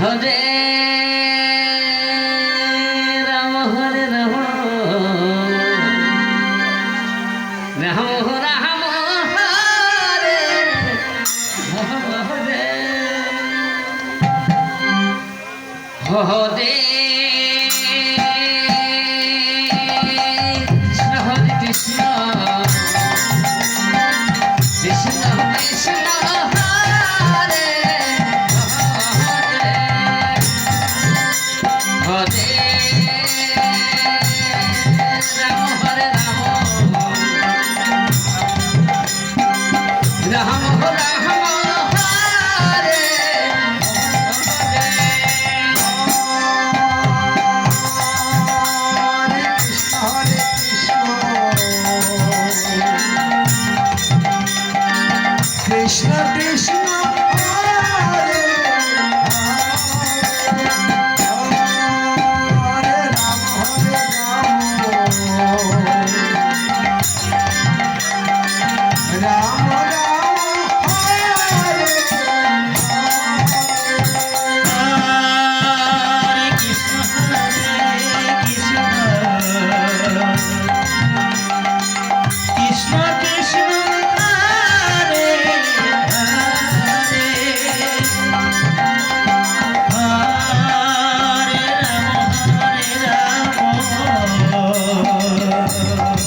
Hare Ram Hare Ram Ram Ram Hare Hare Hare Krishna Krishna Krishna Krishna.